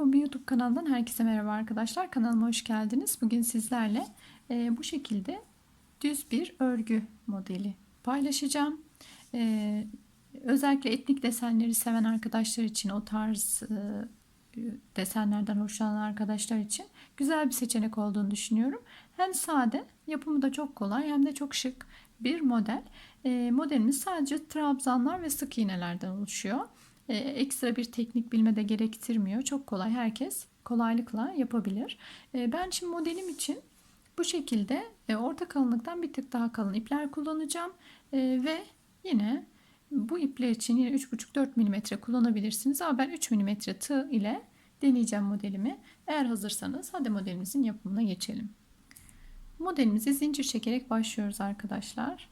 Hobi YouTube kanalından herkese merhaba arkadaşlar. Kanalıma hoş geldiniz. Bugün sizlerle e, bu şekilde düz bir örgü modeli paylaşacağım. E, özellikle etnik desenleri seven arkadaşlar için o tarz e, desenlerden hoşlanan arkadaşlar için güzel bir seçenek olduğunu düşünüyorum. Hem sade, yapımı da çok kolay hem de çok şık bir model. E, modelimiz sadece trabzanlar ve sık iğnelerden oluşuyor. E, ekstra bir teknik bilme de gerektirmiyor. Çok kolay herkes kolaylıkla yapabilir. E, ben şimdi modelim için bu şekilde e, orta kalınlıktan bir tık daha kalın ipler kullanacağım. Ve yine bu ipler için yine 3,5-4 mm kullanabilirsiniz. Ama ben 3 mm tığ ile deneyeceğim modelimi. Eğer hazırsanız hadi modelimizin yapımına geçelim. Modelimizi zincir çekerek başlıyoruz arkadaşlar.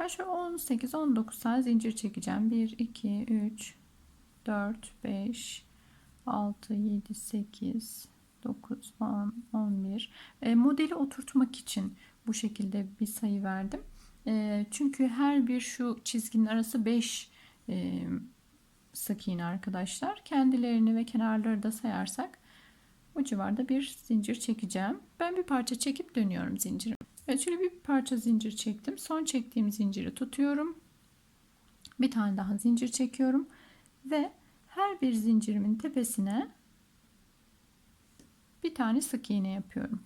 Ben şöyle 18-19 tane zincir çekeceğim. 1, 2, 3, 4, 5, 6, 7, 8, 9, 10, 11. E, modeli oturtmak için bu şekilde bir sayı verdim. E, çünkü her bir şu çizginin arası 5 e, sık iğne arkadaşlar. Kendilerini ve kenarları da sayarsak bu civarda bir zincir çekeceğim. Ben bir parça çekip dönüyorum zinciri. Evet şöyle bir parça zincir çektim. Son çektiğim zinciri tutuyorum. Bir tane daha zincir çekiyorum. Ve her bir zincirimin tepesine bir tane sık iğne yapıyorum.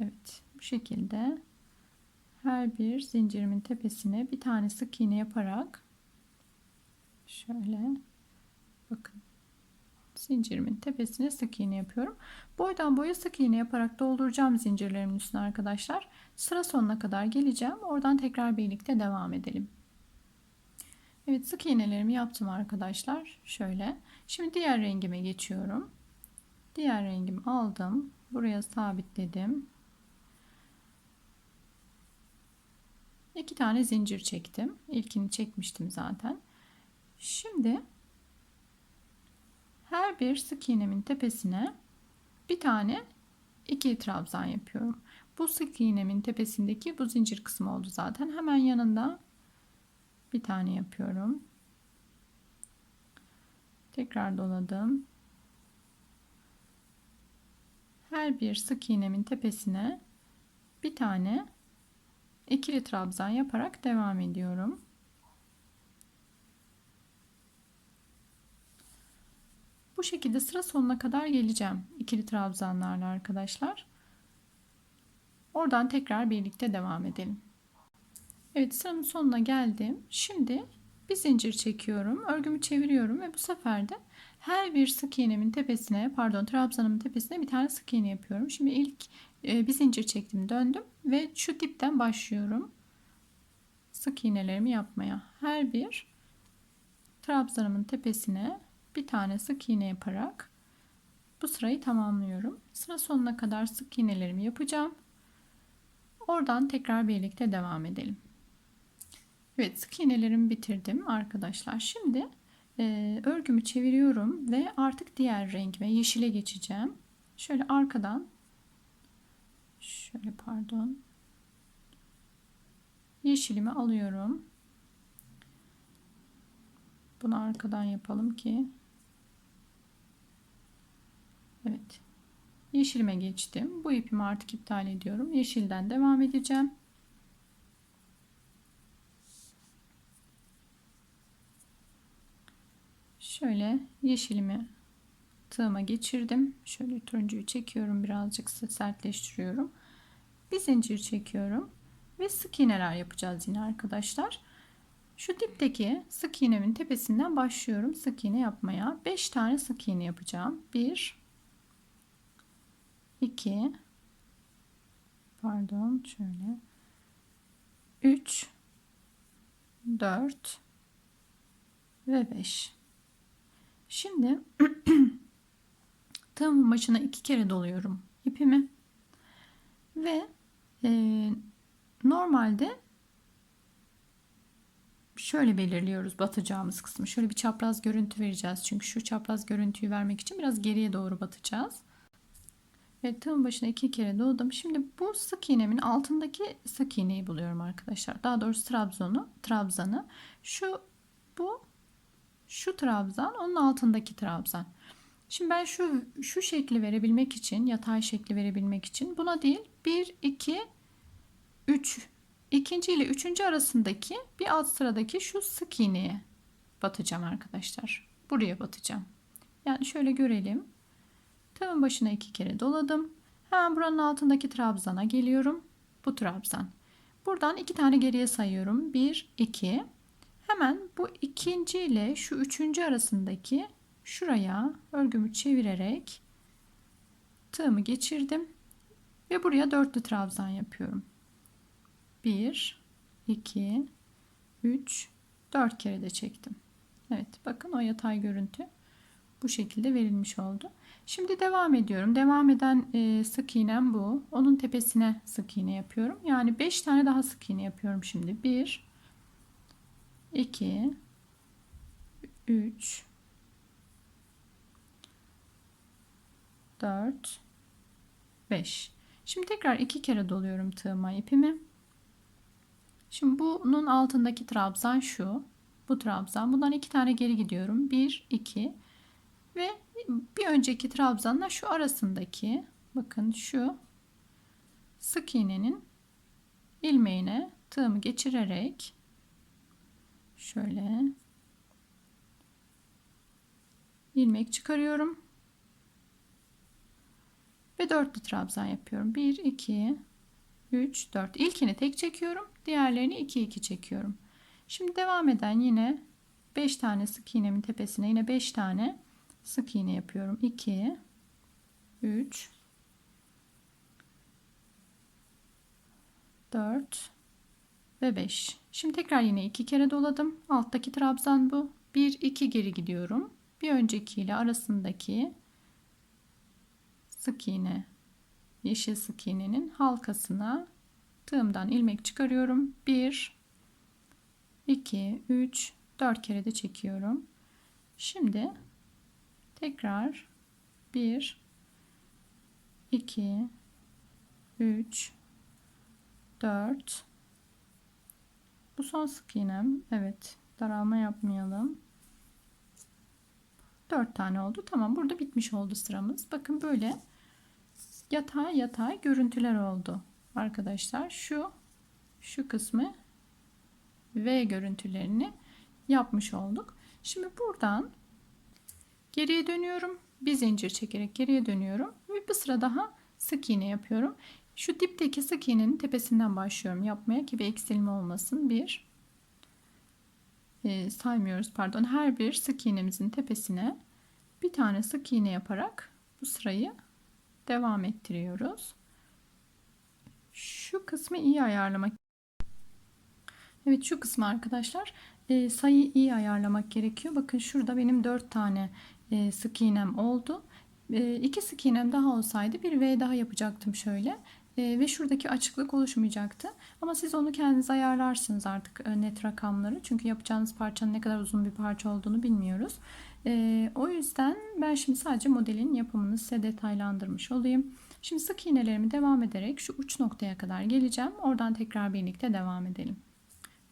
Evet bu şekilde her bir zincirimin tepesine bir tane sık iğne yaparak şöyle bakın zincirimin tepesine sık iğne yapıyorum. Boydan boya sık iğne yaparak dolduracağım zincirlerimin üstüne arkadaşlar. Sıra sonuna kadar geleceğim. Oradan tekrar birlikte devam edelim. Evet sık iğnelerimi yaptım arkadaşlar. Şöyle. Şimdi diğer rengime geçiyorum. Diğer rengimi aldım. Buraya sabitledim. İki tane zincir çektim. İlkini çekmiştim zaten. Şimdi her bir sık iğnemin tepesine bir tane iki trabzan yapıyorum. Bu sık iğnemin tepesindeki bu zincir kısmı oldu zaten. Hemen yanında bir tane yapıyorum. Tekrar doladım. Her bir sık iğnemin tepesine bir tane ikili trabzan yaparak devam ediyorum. Bu şekilde sıra sonuna kadar geleceğim. ikili trabzanlarla arkadaşlar. Oradan tekrar birlikte devam edelim. Evet sıranın sonuna geldim. Şimdi bir zincir çekiyorum. Örgümü çeviriyorum ve bu sefer de her bir sık iğnemin tepesine pardon trabzanımın tepesine bir tane sık iğne yapıyorum. Şimdi ilk e, bir zincir çektim döndüm ve şu dipten başlıyorum. Sık iğnelerimi yapmaya. Her bir trabzanımın tepesine bir tane sık iğne yaparak bu sırayı tamamlıyorum. Sıra sonuna kadar sık iğnelerimi yapacağım. Oradan tekrar birlikte devam edelim. Evet sık iğnelerimi bitirdim arkadaşlar. Şimdi e, örgümü çeviriyorum ve artık diğer rengime yeşile geçeceğim. Şöyle arkadan şöyle pardon yeşilimi alıyorum. Bunu arkadan yapalım ki Evet. Yeşilime geçtim. Bu ipimi artık iptal ediyorum. Yeşilden devam edeceğim. Şöyle yeşilimi tığıma geçirdim. Şöyle turuncuyu çekiyorum. Birazcık sertleştiriyorum. Bir zincir çekiyorum. Ve sık iğneler yapacağız yine arkadaşlar. Şu dipteki sık iğnemin tepesinden başlıyorum sık iğne yapmaya. 5 tane sık iğne yapacağım. 1 2 pardon şöyle 3 4 ve 5 şimdi tığımın başına iki kere doluyorum ipimi ve e, normalde şöyle belirliyoruz batacağımız kısmı. Şöyle bir çapraz görüntü vereceğiz. Çünkü şu çapraz görüntüyü vermek için biraz geriye doğru batacağız. Evet tığın başına iki kere doladım. Şimdi bu sık iğnemin altındaki sık iğneyi buluyorum arkadaşlar. Daha doğrusu trabzanı, trabzanı. Şu bu şu trabzan, onun altındaki trabzan. Şimdi ben şu şu şekli verebilmek için, yatay şekli verebilmek için buna değil 1 2 3 ikinci ile üçüncü arasındaki bir alt sıradaki şu sık iğneye batacağım arkadaşlar. Buraya batacağım. Yani şöyle görelim. Tığın başına iki kere doladım. Hemen buranın altındaki trabzana geliyorum. Bu trabzan. Buradan iki tane geriye sayıyorum. 1, 2. Hemen bu ikinci ile şu üçüncü arasındaki şuraya örgümü çevirerek tığımı geçirdim. Ve buraya dörtlü trabzan yapıyorum. 1, 2, 3, 4 kere de çektim. Evet bakın o yatay görüntü bu şekilde verilmiş oldu. Şimdi devam ediyorum. Devam eden e, sık iğnem bu. Onun tepesine sık iğne yapıyorum. Yani 5 tane daha sık iğne yapıyorum şimdi. 1 2 3 4 5 Şimdi tekrar iki kere doluyorum tığıma ipimi. Şimdi bunun altındaki trabzan şu. Bu trabzan. Bundan iki tane geri gidiyorum. 1 2 ve bir önceki trabzanla şu arasındaki bakın şu sık iğnenin ilmeğine tığımı geçirerek şöyle ilmek çıkarıyorum ve dörtlü trabzan yapıyorum 1 2 3 4 ilkini tek çekiyorum diğerlerini 2 2 çekiyorum. Şimdi devam eden yine 5 tane sık iğnemin tepesine yine 5 tane sık iğne yapıyorum. 2 3 4 ve 5 şimdi tekrar yine iki kere doladım. Alttaki trabzan bu. 1 2 geri gidiyorum. Bir önceki ile arasındaki sık iğne yeşil sık iğnenin halkasına tığımdan ilmek çıkarıyorum 1 2 3 4 kere de çekiyorum şimdi Tekrar 1 2 3 4 Bu son sık iğnem. Evet, daralma yapmayalım. 4 tane oldu. Tamam, burada bitmiş oldu sıramız. Bakın böyle yatay yatay görüntüler oldu. Arkadaşlar şu şu kısmı V görüntülerini yapmış olduk. Şimdi buradan Geriye dönüyorum. Bir zincir çekerek geriye dönüyorum. Ve bir sıra daha sık iğne yapıyorum. Şu dipteki sık iğnenin tepesinden başlıyorum yapmaya ki bir eksilme olmasın. Bir e, saymıyoruz pardon. Her bir sık iğnemizin tepesine bir tane sık iğne yaparak bu sırayı devam ettiriyoruz. Şu kısmı iyi ayarlamak. Evet şu kısmı arkadaşlar e, sayı iyi ayarlamak gerekiyor. Bakın şurada benim 4 tane e, sık iğnem oldu. E, sık iğnem daha olsaydı bir V daha yapacaktım şöyle. E, ve şuradaki açıklık oluşmayacaktı. Ama siz onu kendiniz ayarlarsınız artık e, net rakamları. Çünkü yapacağınız parçanın ne kadar uzun bir parça olduğunu bilmiyoruz. E, o yüzden ben şimdi sadece modelin yapımını size detaylandırmış olayım. Şimdi sık iğnelerimi devam ederek şu uç noktaya kadar geleceğim. Oradan tekrar birlikte devam edelim.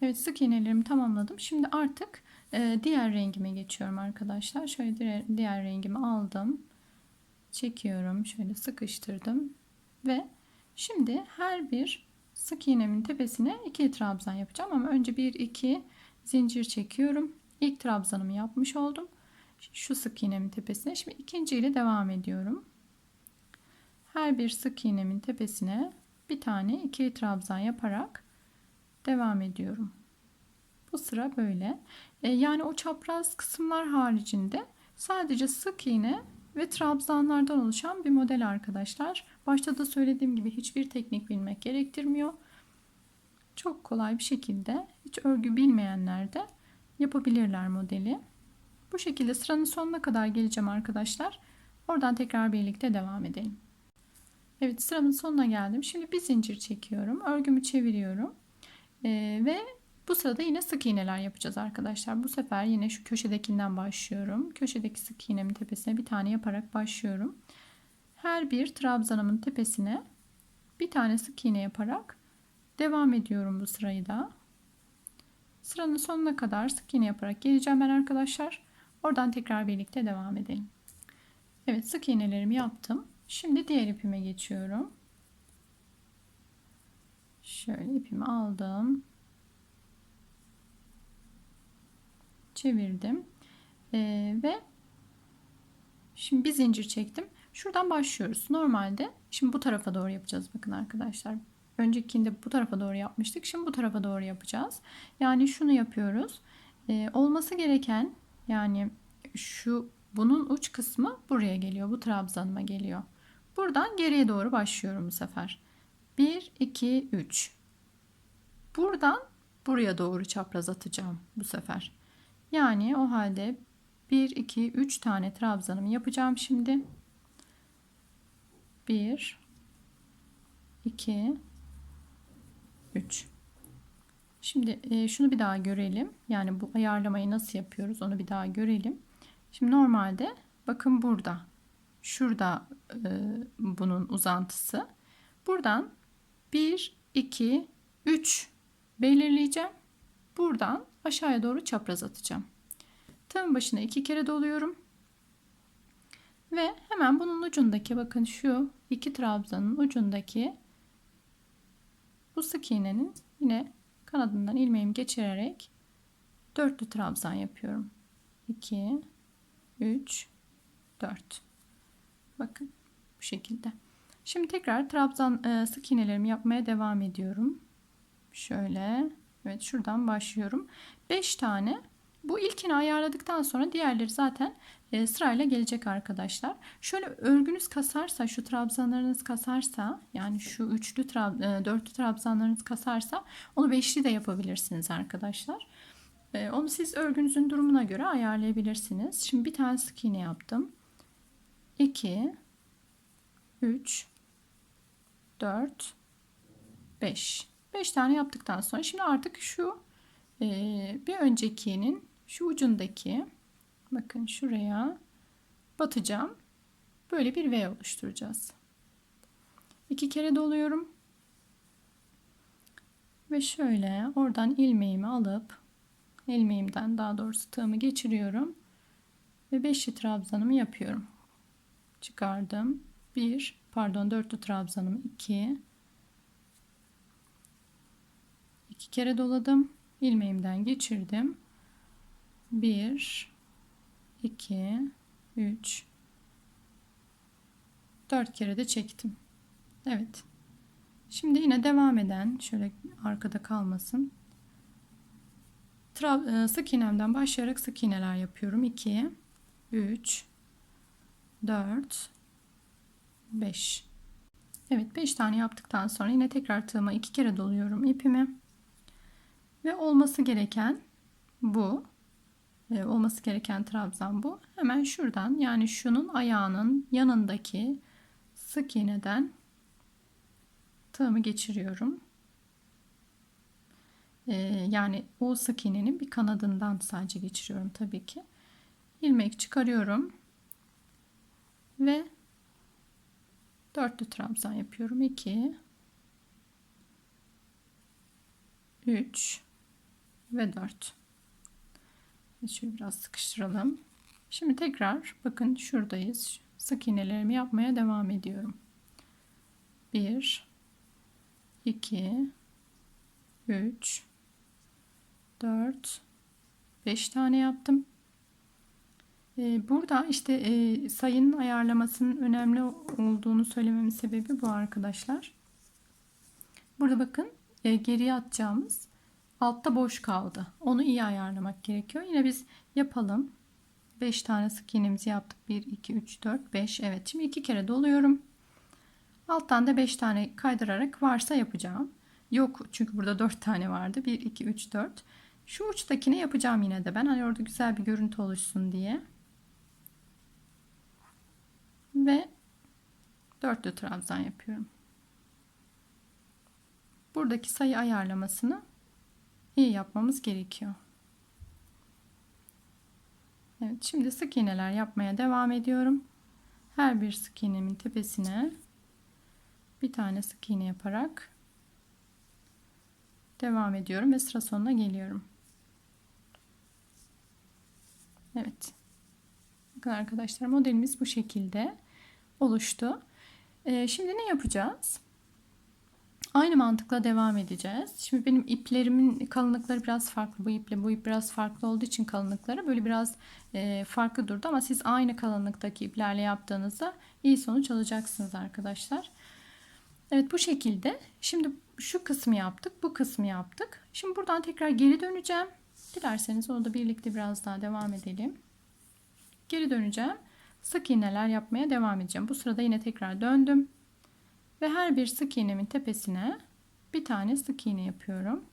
Evet sık iğnelerimi tamamladım. Şimdi artık e, diğer rengime geçiyorum arkadaşlar. Şöyle diğer rengimi aldım. Çekiyorum. Şöyle sıkıştırdım. Ve şimdi her bir sık iğnemin tepesine iki trabzan yapacağım. Ama önce bir iki zincir çekiyorum. İlk trabzanımı yapmış oldum. Şu sık iğnemin tepesine. Şimdi ikinci ile devam ediyorum. Her bir sık iğnemin tepesine bir tane iki trabzan yaparak devam ediyorum. Bu sıra böyle. E, yani o çapraz kısımlar haricinde sadece sık iğne ve trabzanlardan oluşan bir model arkadaşlar. Başta da söylediğim gibi hiçbir teknik bilmek gerektirmiyor. Çok kolay bir şekilde hiç örgü bilmeyenler de yapabilirler modeli. Bu şekilde sıranın sonuna kadar geleceğim arkadaşlar. Oradan tekrar birlikte devam edelim. Evet sıramın sonuna geldim. Şimdi bir zincir çekiyorum. Örgümü çeviriyorum. Ee, ve bu sırada yine sık iğneler yapacağız arkadaşlar. Bu sefer yine şu köşedekinden başlıyorum. Köşedeki sık iğnemin tepesine bir tane yaparak başlıyorum. Her bir trabzanımın tepesine bir tane sık iğne yaparak devam ediyorum bu sırayı da. Sıranın sonuna kadar sık iğne yaparak geleceğim ben arkadaşlar. Oradan tekrar birlikte devam edelim. Evet sık iğnelerimi yaptım. Şimdi diğer ipime geçiyorum. Şöyle ipimi aldım. Çevirdim. Ee, ve şimdi bir zincir çektim. Şuradan başlıyoruz. Normalde şimdi bu tarafa doğru yapacağız bakın arkadaşlar. Öncekinde bu tarafa doğru yapmıştık. Şimdi bu tarafa doğru yapacağız. Yani şunu yapıyoruz. Ee, olması gereken yani şu bunun uç kısmı buraya geliyor. Bu trabzanıma geliyor. Buradan geriye doğru başlıyorum bu sefer. 1, 2, 3. Buradan buraya doğru çapraz atacağım bu sefer. Yani o halde 1, 2, 3 tane trabzanımı yapacağım şimdi. 1, 2, 3. Şimdi e, şunu bir daha görelim. Yani bu ayarlamayı nasıl yapıyoruz onu bir daha görelim. Şimdi normalde bakın burada. Şurada e, bunun uzantısı. Buradan 1, 2, 3 belirleyeceğim. Buradan aşağıya doğru çapraz atacağım. Tığın başına iki kere doluyorum. Ve hemen bunun ucundaki bakın şu iki trabzanın ucundaki bu sık iğnenin yine kanadından ilmeğimi geçirerek dörtlü trabzan yapıyorum. 2 3 4 Bakın bu şekilde. Şimdi tekrar trabzan e, sık iğnelerimi yapmaya devam ediyorum. Şöyle. Evet şuradan başlıyorum. 5 tane. Bu ilkini ayarladıktan sonra diğerleri zaten e, sırayla gelecek arkadaşlar. Şöyle örgünüz kasarsa, şu trabzanlarınız kasarsa, yani şu üçlü, trab, e, dörtlü trabzanlarınız kasarsa onu beşli de yapabilirsiniz arkadaşlar. E, onu siz örgünüzün durumuna göre ayarlayabilirsiniz. Şimdi bir tane sık iğne yaptım. 2 3 4 5 5 tane yaptıktan sonra şimdi artık şu e, bir öncekinin şu ucundaki bakın şuraya batacağım. Böyle bir V oluşturacağız. İki kere doluyorum. Ve şöyle oradan ilmeğimi alıp ilmeğimden daha doğrusu tığımı geçiriyorum. Ve beşli trabzanımı yapıyorum. Çıkardım. Bir pardon dörtlü trabzanımı iki iki kere doladım. ilmeğimden geçirdim. 1 2 3 4 kere de çektim. Evet. Şimdi yine devam eden şöyle arkada kalmasın. Tra e, sık iğnemden başlayarak sık iğneler yapıyorum. 2 3 4 5 Evet 5 tane yaptıktan sonra yine tekrar tığıma 2 kere doluyorum ipimi. Ve olması gereken bu. E, olması gereken trabzan bu. Hemen şuradan yani şunun ayağının yanındaki sık iğneden tığımı geçiriyorum. E, yani o sık iğnenin bir kanadından sadece geçiriyorum tabii ki. ilmek çıkarıyorum. Ve dörtlü trabzan yapıyorum. 2 3 ve 4 şöyle biraz sıkıştıralım. Şimdi tekrar bakın şuradayız. Sık iğnelerimi yapmaya devam ediyorum. 1 2 3 4 5 tane yaptım. Ee, burada işte e, sayının ayarlamasının önemli olduğunu söylememin sebebi bu arkadaşlar. Burada bakın e, geriye atacağımız altta boş kaldı. Onu iyi ayarlamak gerekiyor. Yine biz yapalım. 5 tane sık iğnemizi yaptık. 1, 2, 3, 4, 5. Evet şimdi 2 kere doluyorum. Alttan da 5 tane kaydırarak varsa yapacağım. Yok çünkü burada 4 tane vardı. 1, 2, 3, 4. Şu uçtakini yapacağım yine de ben. Hani orada güzel bir görüntü oluşsun diye. Ve dörtlü trabzan yapıyorum. Buradaki sayı ayarlamasını iyi yapmamız gerekiyor. Evet şimdi sık iğneler yapmaya devam ediyorum. Her bir sık iğnemin tepesine bir tane sık iğne yaparak devam ediyorum ve sıra sonuna geliyorum. Evet Bakın arkadaşlar modelimiz bu şekilde oluştu. Ee, şimdi ne yapacağız? Aynı mantıkla devam edeceğiz. Şimdi benim iplerimin kalınlıkları biraz farklı. Bu iple bu ip biraz farklı olduğu için kalınlıkları böyle biraz e, farklı durdu. Ama siz aynı kalınlıktaki iplerle yaptığınızda iyi sonuç alacaksınız arkadaşlar. Evet bu şekilde. Şimdi şu kısmı yaptık. Bu kısmı yaptık. Şimdi buradan tekrar geri döneceğim. Dilerseniz onu da birlikte biraz daha devam edelim. Geri döneceğim. Sık iğneler yapmaya devam edeceğim. Bu sırada yine tekrar döndüm. Ve her bir sık iğnemin tepesine bir tane sık iğne yapıyorum.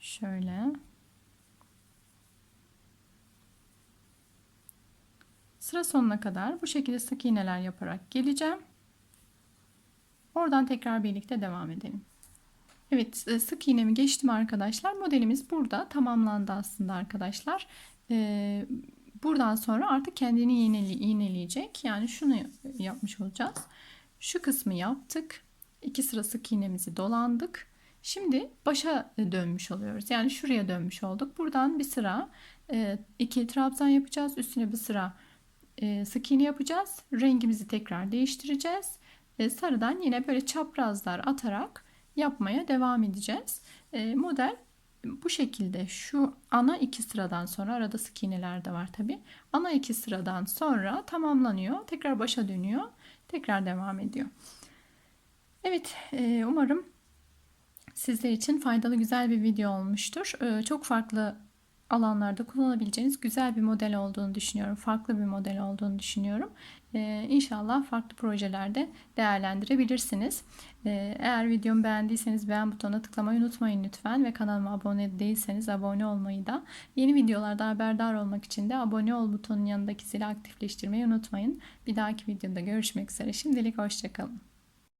Şöyle. Sıra sonuna kadar bu şekilde sık iğneler yaparak geleceğim. Oradan tekrar birlikte devam edelim. Evet e, sık iğnemi geçtim arkadaşlar. Modelimiz burada tamamlandı aslında arkadaşlar. Ee, buradan sonra artık kendini iğneli. Yani şunu yapmış olacağız. Şu kısmı yaptık. İki sıra sık iğnemizi dolandık. Şimdi başa dönmüş oluyoruz. Yani şuraya dönmüş olduk. Buradan bir sıra e, iki trabzan yapacağız. Üstüne bir sıra e, sık iğne yapacağız. Rengimizi tekrar değiştireceğiz. E, sarıdan yine böyle çaprazlar atarak yapmaya devam edeceğiz. Model bu şekilde şu ana iki sıradan sonra arada sık iğneler de var tabi. Ana iki sıradan sonra tamamlanıyor. Tekrar başa dönüyor. Tekrar devam ediyor. Evet e, umarım sizler için faydalı güzel bir video olmuştur. E, çok farklı alanlarda kullanabileceğiniz güzel bir model olduğunu düşünüyorum. Farklı bir model olduğunu düşünüyorum. Ee, inşallah farklı projelerde değerlendirebilirsiniz. Ee, eğer videomu beğendiyseniz beğen butonuna tıklamayı unutmayın lütfen ve kanalıma abone değilseniz abone olmayı da yeni videolarda haberdar olmak için de abone ol butonunun yanındaki zili aktifleştirmeyi unutmayın. Bir dahaki videoda görüşmek üzere. Şimdilik hoşçakalın.